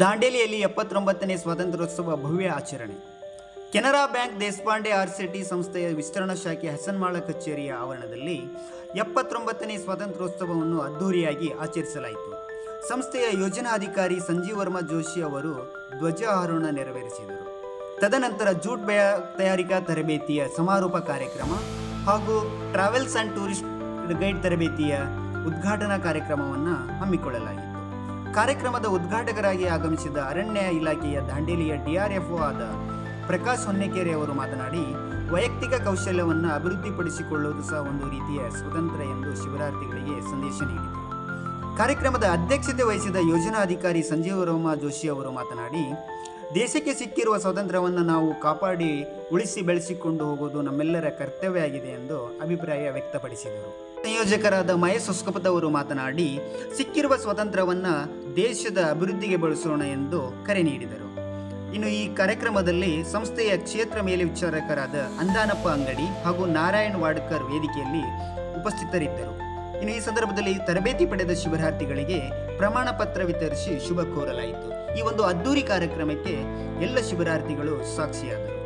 ದಾಂಡೇಲಿಯಲ್ಲಿ ಎಪ್ಪತ್ತೊಂಬತ್ತನೇ ಸ್ವಾತಂತ್ರ್ಯೋತ್ಸವ ಭವ್ಯ ಆಚರಣೆ. Canara bank Deshpande R C T ಸಂಸ್ಥೆಯ ವಿಸ್ತರಣಾ ಶಾಖೆ ಹಸನ್ಮಾಳ ಕಚೇರಿಯ ಆವರಣದಲ್ಲಿ ಎಪ್ಪತ್ತೊಂಬತ್ತನೇ ಸ್ವಾತಂತ್ರ್ಯೋತ್ಸವವನ್ನು ಅದ್ಧೂರಿಯಾಗಿ ಆಚರಿಸಲಾಯಿತು. ಸಂಸ್ಥೆಯ ಯೋಜನಾಧಿಕಾರಿ ಸಂಜೀವ್ ವರ್ಮಾ ಜೋಶಿ ಅವರು ಧ್ವಜಾರೋಹಣ ನೆರವೇರಿಸಿದರು. ತದನಂತರ ಜೂಟ್ ಬಯ ತಯಾರಿಕಾ ತರಬೇತಿಯ ಸಮಾರೋಪ ಕಾರ್ಯಕ್ರಮ ಹಾಗೂ ಟ್ರಾವೆಲ್ಸ್ ಆ್ಯಂಡ್ ಟೂರಿಸ್ಟ್ ಗೈಡ್ ತರಬೇತಿಯ ಉದ್ಘಾಟನಾ ಕಾರ್ಯಕ್ರಮವನ್ನು ಹಮ್ಮಿಕೊಳ್ಳಲಾಗಿತ್ತು. ಕಾರ್ಯಕ್ರಮದ ಉದ್ಘಾಟಕರಾಗಿ ಆಗಮಿಸಿದ ಅರಣ್ಯ ಇಲಾಖೆಯ ದಾಂಡೇಲಿಯ ಡಿಆರ್ಎಫ್ಒ ಆದ ಪ್ರಕಾಶ್ ಹೊನ್ನೆಕೆರೆ ಅವರು ಮಾತನಾಡಿ, ವೈಯಕ್ತಿಕ ಕೌಶಲ್ಯವನ್ನು ಅಭಿವೃದ್ಧಿಪಡಿಸಿಕೊಳ್ಳುವುದು ಸಹ ಒಂದು ರೀತಿಯ ಸ್ವತಂತ್ರ ಎಂದು ಶಿಬಿರಾರ್ಥಿಗಳಿಗೆ ಸಂದೇಶ ನೀಡಿದರು. ಕಾರ್ಯಕ್ರಮದ ಅಧ್ಯಕ್ಷತೆ ವಹಿಸಿದ ಯೋಜನಾ ಅಧಿಕಾರಿ ಸಂಜೀವ ರೋಮ ಜೋಶಿ ಅವರು ಮಾತನಾಡಿ ದೇಶಕ್ಕೆ ಸಿಕ್ಕಿರುವ ಸ್ವಾತಂತ್ರ್ಯವನ್ನು ನಾವು ಕಾಪಾಡಿ, ಉಳಿಸಿ, ಬೆಳೆಸಿಕೊಂಡು ಹೋಗುವುದು ನಮ್ಮೆಲ್ಲರ ಕರ್ತವ್ಯ ಆಗಿದೆ ಎಂದು ಅಭಿಪ್ರಾಯ ವ್ಯಕ್ತಪಡಿಸಿದರು. ಸಂಯೋಜಕರಾದ ಮಹೇಶ್ ಹೊಸ್ಕಪತ್ ಅವರು ಮಾತನಾಡಿ, ಸಿಕ್ಕಿರುವ ಸ್ವಾತಂತ್ರ್ಯವನ್ನು ದೇಶದ ಅಭಿವೃದ್ಧಿಗೆ ಬಳಸೋಣ ಎಂದು ಕರೆ ನೀಡಿದರು. ಇನ್ನು ಈ ಕಾರ್ಯಕ್ರಮದಲ್ಲಿ ಸಂಸ್ಥೆಯ ಕ್ಷೇತ್ರ ಮೇಲ್ವಿಚಾರಕರಾದ ಅಂದಾನಪ್ಪ ಅಂಗಡಿ ಹಾಗೂ ನಾರಾಯಣ್ ವಾಡ್ಕರ್ ವೇದಿಕೆಯಲ್ಲಿ ಉಪಸ್ಥಿತರಿದ್ದರು. ಇನ್ನು ಈ ಸಂದರ್ಭದಲ್ಲಿ ತರಬೇತಿ ಪಡೆದ ಶಿಬಿರಾರ್ಥಿಗಳಿಗೆ ಪ್ರಮಾಣ ಪತ್ರ ವಿತರಿಸಿ ಶುಭ ಕೋರಲಾಯಿತು. ಈ ಒಂದು ಅದ್ದೂರಿ ಕಾರ್ಯಕ್ರಮಕ್ಕೆ ಎಲ್ಲ ಶಿಬಿರಾರ್ಥಿಗಳು ಸಾಕ್ಷಿಯಾದರು.